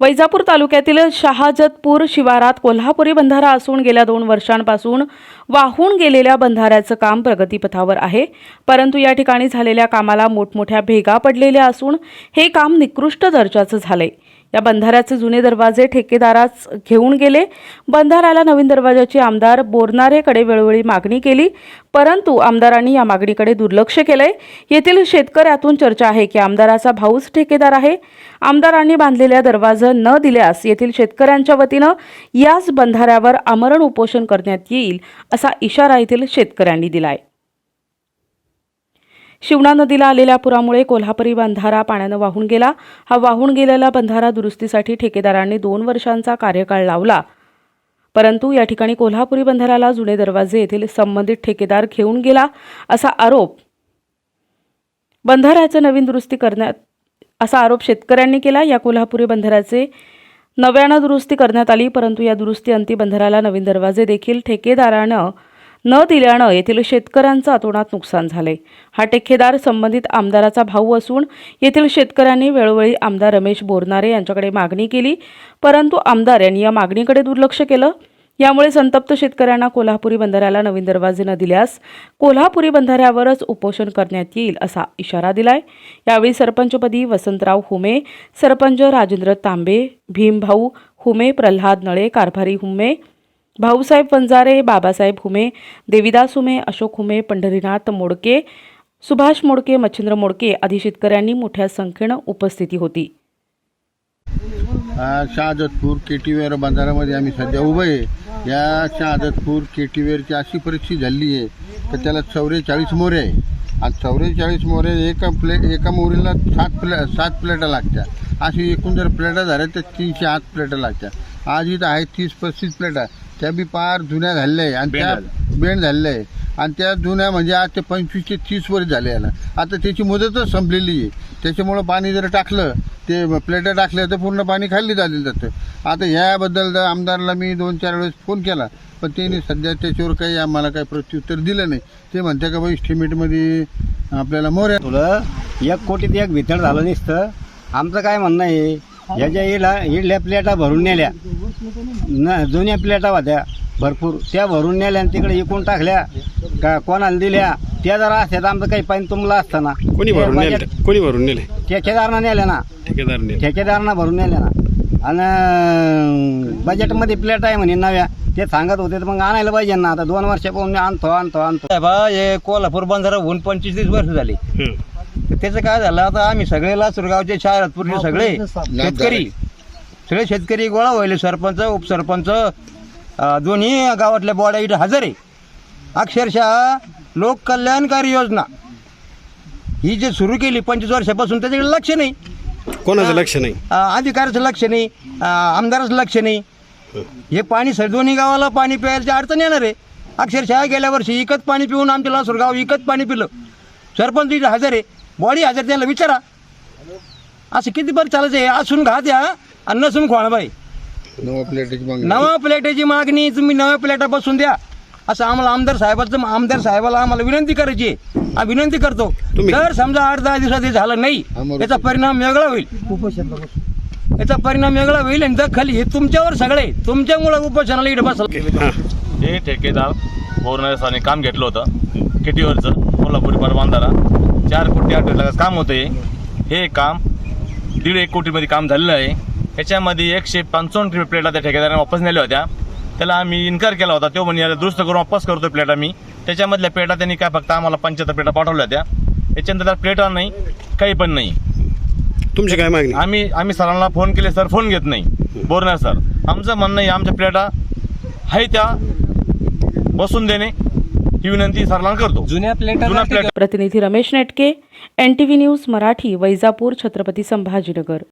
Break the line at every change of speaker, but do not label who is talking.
वैजापूर तालुक्यातील शहाजतपूर शिवारात कोल्हापुरी बंधारा असून गेल्या दोन वर्षांपासून वाहून गेलेल्या बंधाऱ्याचं काम प्रगतीपथावर आहे. परंतु या ठिकाणी झालेल्या कामाला मोठमोठ्या भेगा पडलेल्या असून हे काम निकृष्ट दर्जाचं झालंय. या बंधाऱ्याचे जुने दरवाजे ठेकेदारास घेऊन गेले. बंधाऱ्याला नवीन दरवाजाची आमदार बोरणारेकडे वेळोवेळी मागणी केली परंतु आमदारांनी या मागणीकडे दुर्लक्ष केलंय. येथील शेतकऱ्यातून चर्चा आहे की आमदाराचा भाऊच ठेकेदार आहे. आमदारांनी बांधलेल्या दरवाजा न दिल्यास येथील शेतकऱ्यांच्या वतीनं याच बंधाऱ्यावर आमरण उपोषण करण्यात येईल असा इशारा येथील शेतकऱ्यांनी दिलाय. शिवणा नदीला आलेल्या पुरामुळे कोल्हापुरी बंधारा पाण्यानं वाहून गेला. हा वाहून गेलेला बंधारा दुरुस्तीसाठी ठेकेदारांनी दोन वर्षांचा कार्यकाळ लावला. परंतु या ठिकाणी कोल्हापुरी बंधाऱ्याला जुने दरवाजे येथील संबंधित ठेकेदार घेऊन गेला असा आरोप बंधाऱ्याचं नवीन दुरुस्ती करण्यात असा आरोप शेतकऱ्यांनी केला. या कोल्हापुरी बंधाऱ्याचे नव्यानं दुरुस्ती करण्यात आली परंतु या दुरुस्ती अंती बंधाऱ्याला नवीन दरवाजे देखील ठेकेदारानं न दिल्यानं येथील शेतकऱ्यांचं अतोनात नुकसान झाले. हा ठेकेदार संबंधित आमदाराचा भाऊ असून येथील शेतकऱ्यांनी वेळोवेळी आमदार रमेश बोरनारे यांच्याकडे मागणी केली परंतु आमदार यांनी या मागणीकडे दुर्लक्ष केलं. यामुळे संतप्त शेतकऱ्यांना कोल्हापुरी बंधाऱ्याला नवीन दरवाजे न दिल्यास कोल्हापुरी बंधाऱ्यावरच उपोषण करण्यात येईल असा इशारा दिलाय. यावेळी सरपंचपदी वसंतराव हुमे सरपंच राजेंद्र तांबे भीमभाऊ हुमे प्रल्हाद नळे कारभारी हुमे भाऊसाहेब वंजारे बाबासाहेब हुमे देविदास हुमे अशोक हुमे पंढरीनाथ मोडके सुभाष मोडके मच्छिंद्र मोडके आदी शेतकऱ्यांनी मोठ्या संख्येनं उपस्थिती होती.
हा शहाजतपूर केटीवेर बाजारामध्ये आम्ही सध्या उभं आहे. या शहाजतपूर केटीवेरची अशी परिस्थिती झाली आहे तर त्याला चौवेचाळीस मोरे आहे. आणि चौवेचाळीस मोरे एका प्ले एका मोरीला सात प्ले सात प्लेटा लागत्या. अशी एकूण जर प्लेटा झाल्या तर तीनशे आठ प्लेटा लागत्या. आज इथं आहे तीस पस्तीस प्लेटा त्या बी पार जुन्या झालेल्या आहे आणि त्या बेंड झालेल्या आहे आणि त्या जुन्या म्हणजे आज ते पंचवीस ते तीस वर्ष झाले याला आता त्याची मुदतच संपलेली आहे. त्याच्यामुळं पाणी जर टाकलं ते प्लेटा टाकल्या तर पूर्ण पाणी खाली झालेलं जातं. आता ह्याबद्दल जर आमदारला मी दोन चार वेळेस फोन केला. पण त्यांनी सध्या त्याच्यावर काही आम्हाला काही प्रत्युत्तर दिलं नाही. ते म्हणते का बाई स्टिमेटमध्ये आपल्याला मोऱ्या
तुला एक कोटीत एक भितड झालं नसतं. आमचं काय म्हणणं आहे? ह्याच्या इला इडल्या प्लेटा भरून नेल्या. न जुन्या प्लेटा होत्या भरपूर. त्या भरून नेल्या आणि तिकडे इकून टाकल्या. का कोणाला दिल्या? त्या जर असत्या तर आमचं काही पाणी तुमला असतं ना
कोणी भरून नेले कोणी भरून नेले
ठेकेदारानं नेल्या ना.
ठेकेदार नेले
ठेकेदारानं भरून नेल्या ना. आणि बजेटमध्ये प्लेट आहे म्हणे नव्या. ते सांगत होते तर मग आणायला पाहिजे ना. आता दोन वर्षापासून मी आणतो आणतो आणतो.
बा हे कोल्हापूर बंधारा होऊन पंचवीस तीस वर्ष झाली.
हं.
त्याचं काय झालं? आता आम्ही सगळे लासूरगावचे शहरातपूरचे सगळे शेतकरी सगळे शेतकरी गोळा व्हायले सरपंच उपसरपंच दोन्ही गावातल्या बॉड्या इथं हजर आहे. अक्षरशः लोक कल्याणकारी योजना. ही जे सुरू केली पंचवीस वर्षापासून त्याच्याकडे लक्ष नाही.
कोणाचं लक्ष नाही?
अं, अधिकाऱ्याचं लक्ष नाही आमदाराचं लक्ष नाही. हे पाणी सर दोन्ही गावाला पाणी प्यायची अडचण येणार आहे. अक्षरशः गेल्या वर्षी विकत पाणी पिऊन आमच्या लासूर गाव विकत पाणी पिलं. सरपंच इथं हजर आहे. बॉडी हजर त्याला विचारा. असं किती बरं चालायचं आहे? असून घात या आणि नसून खोळबाई
नवा प्लेटाची मागणी.
नवा प्लेटाची मागणी तुम्ही नव्या प्लेटा बसून द्या. असं आम्हाला आमदार साहेबाचं आमदार साहेबाला आम्हाला विनंती करायची आहे. आम्ही विनंती करतो.
तुम्ही-
जर समजा आठ दहा दिवसात हे झालं नाही
आम्हाला-
याचा परिणाम वेगळा होईल. याचा परिणाम वेगळा होईल आणि दखल हे तुमच्यावर सगळे तुमच्यामुळे उपोषणाला इकडे बसलं.
हां ठेकेदार बोरणाऱ्याने काम घेतलं होतं. किटीवरचं कोल्हापुरी परबांधारा चार कोटी आठ लाखाचं काम होतं हे हे काम दीड एक कोटीमध्ये काम झालेलं आहे. ह्याच्यामध्ये एकशे पंचावन्न प्लेटा त्या ठेकेदाराने वापस नेल्या होत्या. त्याला आम्ही इन्कार केला होता. तो म्हणजे याला दुरुस्त करून वापस करतो प्लेटा मी त्याच्यामधल्या प्लेटा त्यांनी काय फक्त आम्हाला पंच्याहत्तर प्लेटा पाठवल्या होत्या. याच्यानंतर त्यात प्लेटा नाही काही पण नाही.
तुमची काय मागणी?
आम्ही आम्ही सरांना फोन केले सर फोन घेत नाही. बोरणार सर आमचं म्हणणं आहे आमच्या प्लेटा आहे त्या. बसून देणे. ही विनंती सरला करतो.
जुन्या प्लेटा
जुन्या प्लेटा
प्रतिनिधी Ramesh Netke N T V news Marathi Vaijapur Chhatrapati Sambhajinagar.